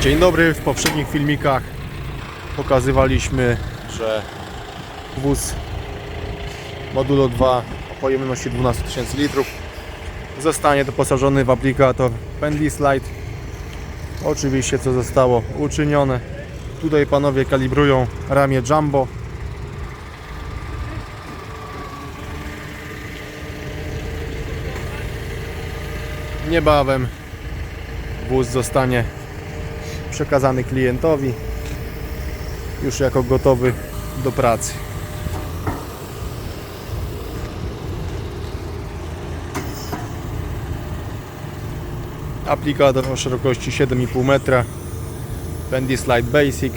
Dzień dobry, w poprzednich filmikach pokazywaliśmy, że wóz Modulo 2 o pojemności 12 tysięcy litrów zostanie doposażony w aplikator Pendlslide. Oczywiście co zostało uczynione. Tutaj panowie kalibrują ramię Jumbo. Niebawem wóz zostanie przekazany klientowi już jako gotowy do pracy. Aplikator o szerokości 7,5 metra Bendy Slide Basic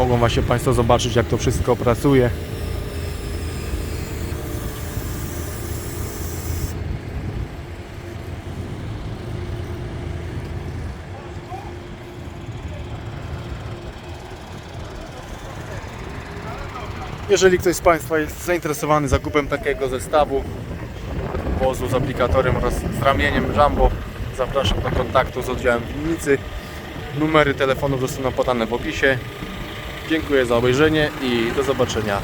Mogą właśnie Państwo zobaczyć jak to wszystko pracuje. Jeżeli ktoś z Państwa jest zainteresowany zakupem takiego zestawu wozu z aplikatorem oraz z ramieniem Jumbo, zapraszam do kontaktu z oddziałem Winnicy. Numery telefonów zostaną podane w opisie. Dziękuję za obejrzenie i do zobaczenia